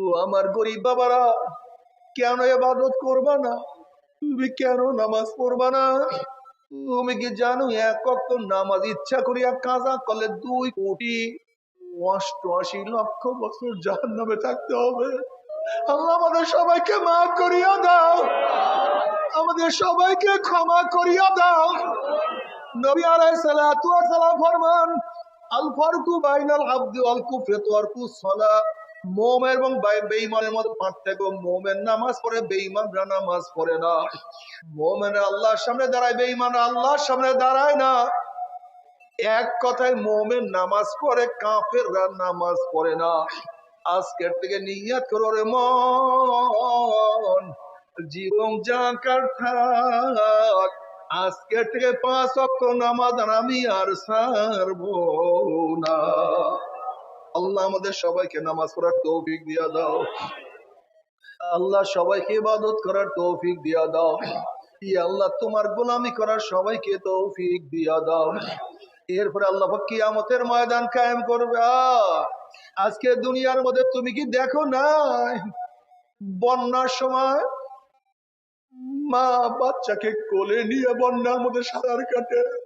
ও আমার গরিব বাবারা, কেন এবাদত করবা না? তুমি কেন নামাজ পড়বা না? তুমি কি জানো, এক অক্ত নামাজ ইচ্ছা করিয়া কাজা করলে দুই কোটি অষ্টআশি লক্ষ বছর জাহান নামে থাকতে হবে। আল্লাহ আমাদের সবাইকে মাফ করিয়া দাও। আমাদের সবাইকে ক্ষমা করিয়া দাও। নবী ওয়াস সালাম ফরমান, আল ফারকু বাইনাল আবদি ওয়াল কুফরি তারকু সালাহ মোমেন এবং বে- বেঈমানের মধ্যে পার্থক্য। মোমেন নামাজ পড়ে, বেঈমানরা নামাজ পড়ে না। মোমেন আল্লাহর সামনে দাঁড়ায় বেঈমান আল্লাহর সামনে দাঁড়ায় না। এক কথায় মোমেন নামাজ পড়ে, কাফেররা নামাজ পড়ে না। আজকের থেকে নিয়াত করো রে মন। জীবন জাকার থাক। আজকের থেকে পাঁচ অক্ট নামাজ আমি আর সারবো না। আল্লাহ আমাদের সবাইকে নামাজ পড়ার তৌফিক দিয়া দাও। আল্লাহ সবাইকে ইবাদত করার তৌফিক দিয়া দাও। ই আল্লাহ, তোমার গোলামি করার সবাইকে তৌফিক দিয়া দাও। এরপরে আল্লাহ পাক কিয়ামতের ময়দান কায়েম করবে। আজকে দুনিয়ার মধ্যে তুমি কি দেখো না বন্যার সময় মা বাচ্চাকে কোলে নিয়ে বন্যার মধ্যে সাঁতার কাটে।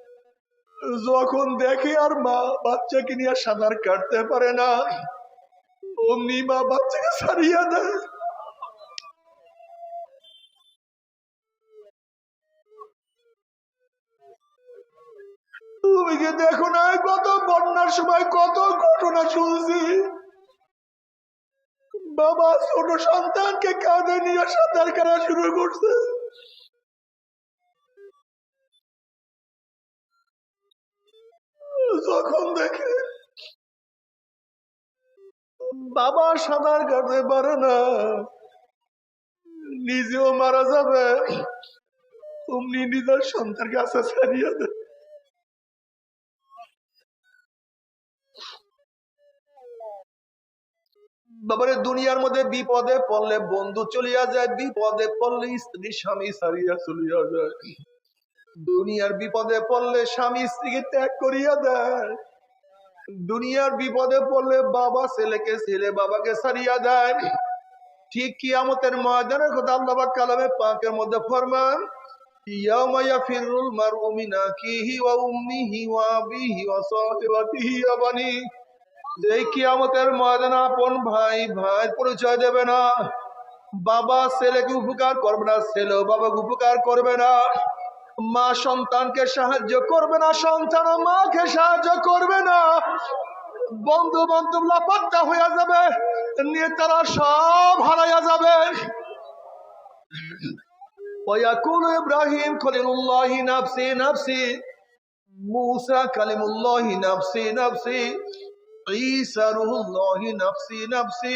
যখন দেখে আর মা বাচ্চাকে নিয়ে সাঁতার কাটতে পারে না, অমনি মা বাচ্চাকে ছাড়িয়ে দেয়। তুমি কি দেখো না কত বন্যার সময় কত ঘটনা শুনছি বাবা ছোট সন্তানকে কাঁধে নিয়ে সাঁতার কাটা শুরু করছে। যখন দেখে। বাবা সাঁতার কাটতে পারে না। নিজেও মারা যাবে। অমনি নিজের সন্তান কাছে ছাড়িয়ে দেয়। বাবারে, দুনিয়ার মধ্যে বিপদে পড়লে বন্ধু চলিয়া যায়, বিপদে পড়লে স্ত্রী, স্বামী ছাড়িয়া চলিয়া যায়। দুনিয়ার বিপদে পড়লে স্বামী স্ত্রীকে ত্যাগ করিয়া দেয়। দুনিয়ার বিপদে পড়লে বাবা ছেলেকে, ছেলে বাবাকে ছাড়িয়া দেয়। ঠিক কিয়ামতের ময়দানের কথা আল্লাহ কালামে পাকের মধ্যে ফরমান মিন ভাই ভাই পরিচয় দেবে না। বাবা ছেলেকে উপকার করবে না, ছেলেও বাবাকে উপকার করবে না। মা সন্তানকে সাহায্য করবে না সন্তান মাকে সাহায্য করবে না বন্ধু বান্ধব লাপাত্তা হইয়া যাবে নিয়ে তারা সব হারাইয়া যাবে ويقول إبراهيم خليل الله نفسي نفسي موسى كلم الله نفسي نفسي ঈসা রুহুল্লাহ নাফসি নাফসি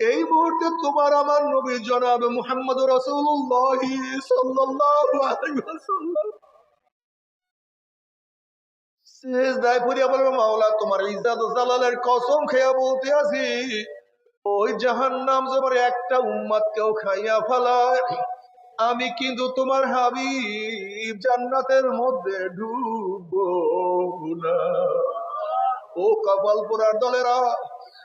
এই মুহূর্তে তোমার আমার নবী জনাব মুহাম্মদ রসুল্লাহ মাওলা, তোমার জালালের কসম খেয়া বলতে আছি ওই একটা উম্মাদ কেউ খাইয়া ফেলায়। আমি কিন্তু তোমার হাবিব, জান্নাতের মধ্যে ডুববো না। ও কপাল পোড়ার দলেরা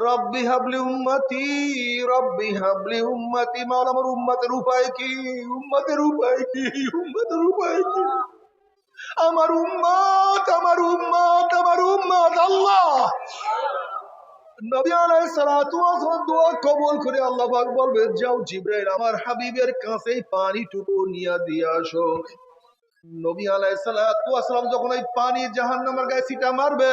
রব্বি হাবলি উম্মতি, রব্বি হাবলি উম্মতি, মাওলা আমার উম্মতের উপায় কি? উম্মতের উপায় কি? উম্মতের উপায় কি? আমার উম্মত আমার উম্মত আমার উম্মত, আল্লাহ! নবী সালাতু করে আল্লাহ বলবে যাও আমার হাবিবের পানিটুকু নিয়ে দিয়ে আসো। নবী আলাইসালাম যখন ওই পানি জাহান নামের গায়ে সিটা মারবে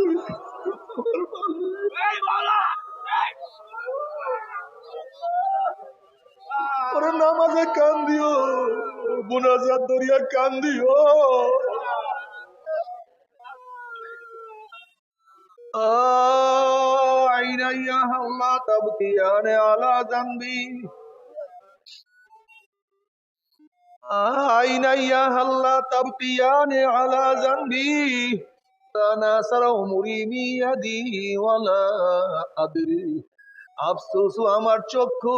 বুনাজাত দরিয়া কান দিও আইনাইয়া আল্লাহ তাবকিয়ানে আলা জানবি। আইনাইয়া আল্লাহ তাবকিয়ানে আলা জানবি। আফসোস আমার চক্ষু।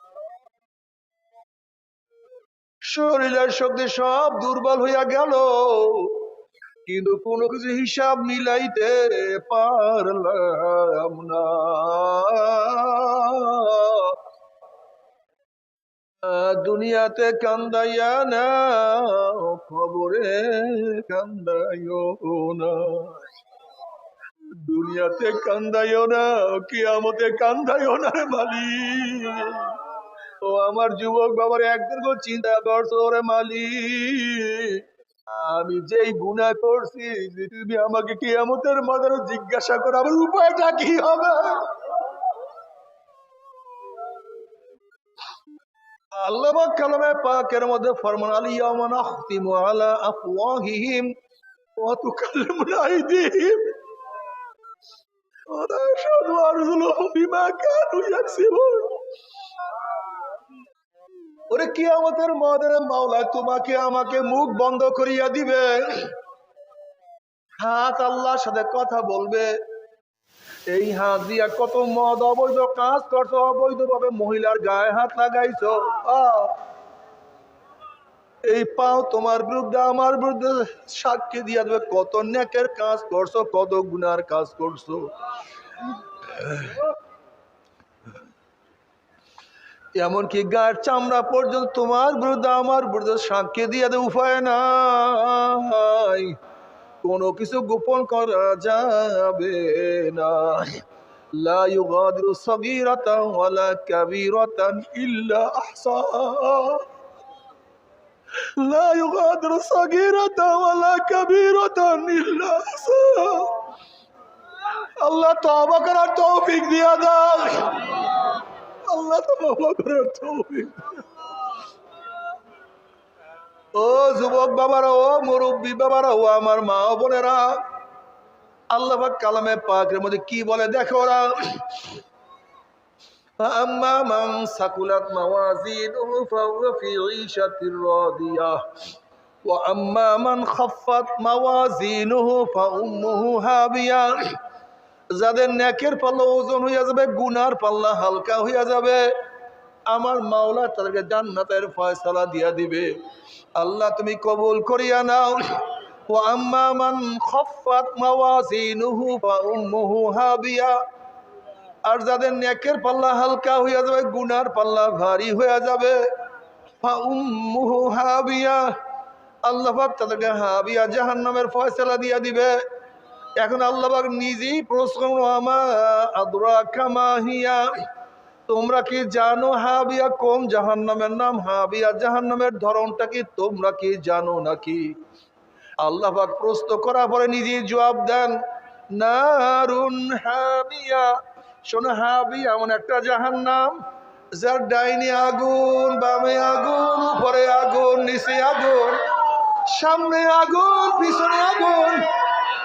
শরীরের শক্তি সব দুর্বল হইয়া গেল। কিন্তু কোনো কিছু হিসাব মিলাইতে পারলাম না। দুনিয়াতে কান্দাইয়া না খবরে কান্দাইও না। দুনিয়াতে কান্দাইও না, কিয়ামতে কান্দাইও না মালিক। ও আমার যুবক বাবার, একদিন করে চিন্তা করছ রে মালিক। আমি যেই গুণা করছি, তুমি আমাকে কিয়ামতের মাদারে জিজ্ঞাসা করো, আমার উপায়টা কি হবে? আল্লাহ কালামে পাকের মধ্যে ফরমান আলিয়ামা নাখতিমু আলা আফওয়াহিহিম। ওয়া তুকাল্লিমুনা আইদিহিম ওয়া নাশহাদু আরজুলুহুম বিমা কানু ইয়াকসিবুন। ওরে কি কিয়ামতের মাদারে মাওলা তোমাকে আমাকে মুখ বন্ধ করিয়া দিবে। হাত আল্লাহর সাথে কথা বলবে। এই হাত দিয়া কত মদ অবৈধ কাজ করছ অবৈধ ভাবে মহিলার গায়ে হাত লাগাইছো! এই পাও তোমার বিরুদ্ধে, আমার বিরুদ্ধে সাক্ষী দিয়া দেবে, কত নেকের কাজ করছ, কত গুনার কাজ করছ। এমনকি গায়ের চামড়া পর্যন্ত তোমার বিরুদ্ধে আমার বিরুদ্ধে সাক্ষী দিয়ে দেবে উপায় নাই কোনো কিছু গোপন করা যাবে না لا يغادر صغيرة ولا كبيرة إلا أحصاها لا يغادر صغيرة ولا كبيرة إلا أحصاها আল্লাহ তওবা করার তৌফিক দিয়া দাও আল্লাহ তওবা করার তৌফিক ও যুবক বাবারা ও মুরব্বী বাবারা ও আমার মা ও বোনেরা আল্লাহ পাক কালামে পাকের মধ্যে কি বলে দেখো ওরা فأما من ثقلت موازينه فهو في عيشة راضية وأما من خفت موازينه فأمه هاوية যাদের নেকের পাল্লা ওজন হইয়া যাবে, গুনার পাল্লা হালকা হইয়া যাবে। আমার মাওলা তাদেরকে জান্নাতের ফয়সালা দিয়া দিবে। আল্লাহ তুমি কবুল করিয়া নাও। আম্মা মান খফাত মাওয়াজিনুহু ফাউম্মুহু হাবিয়া। আর যাদের নেকের পাল্লা হালকা হইয়া যাবে, গুনার পাল্লা ভারী হইয়া যাবে। ফাউম্মুহু হাবিয়া। আল্লাহ পাক তাদেরকে হাবিয়া জাহান্নামের ফয়সালা দিয়া দিবে। এখন আল্লাহ পাক নিজেই প্রশ্ন কামাহিয়া তোমরা কি জানো হাবিয়া কোন জাহান্নামের নাম? হাবিয়া জাহান্নামের ধরনটা কি? তোমরা কি জানো নাকি? আল্লাহ পাক প্রশ্ন করার পরে নিজেই জবাব দেন, নারুন হাবিয়া। শোনো, হাবিয়া এমন একটা জাহান্নাম যার ডাইনি আগুন, বামে আগুন, উপরে আগুন, নিচে আগুন, সামনে আগুন, পিছনে আগুন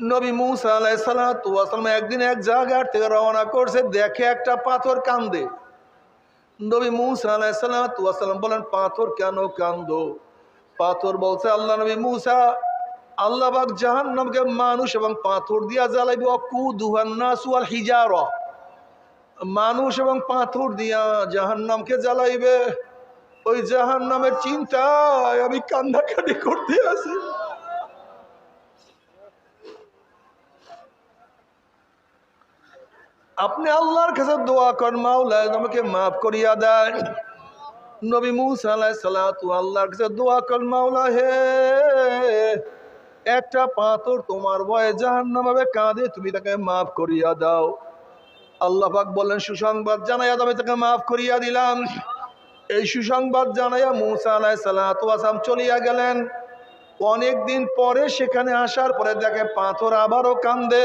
নবী মুসা আলাইসালাম একদিন এক জায়গার থেকে রওনা করছে, দেখে একটা পাথর কান্দে। নবী মুসা আলাইসালাম বলেন, পাথর কেন কান্দো? পাথর বলছে, আল্লাহ নবী মুসা আল্লাহবাক জাহান নামকে মানুষ এবং পাথর দিয়া জ্বালাইবে অকু দুহান্নাসুয়াল হিজার। মানুষ এবং পাথর দিয়া জাহান নামকে জ্বালাইবে। ওই জাহান নামের চিন্তায় আমি কান্নাকাটি করতে আছি আপনি আল্লাহর কাছে দোয়া কর মাওলা আমাকে মাফ করিয়া দেন। নবী মুসা আলাইহিস সালাতু আল্লাহর কাছে দোয়া কর মাওলা হে, একটা পাথর তোমার ভয়ে জাহান্নাম হবে কাঁদে, তুমি তাকে মাফ করিয়া দাও। আল্লাহ পাক বললেন সুসংবাদ জানাইয়া তবে তাকে মাফ করিয়া দিলাম। এই সুসংবাদ জানাইয়া মুসা আলাইহিস সালাতু ওয়াসালাম চলিয়া গেলেন। অনেক দিন পরে সেখানে আসার পরে দেখে পাথর আবারও কান্দে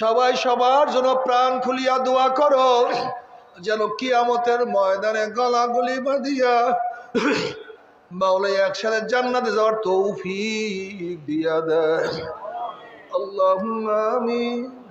সবাই সবার জন্য প্রাণ খুলিয়া দোয়া করো, যেন কিয়ামতের ময়দানে গলাগুলি বাঁধিয়া মাওলাই একসাথে জান্নাতে যাওয়ার তৌফিক দিয়া দেয়। আল্লাহ আমিন।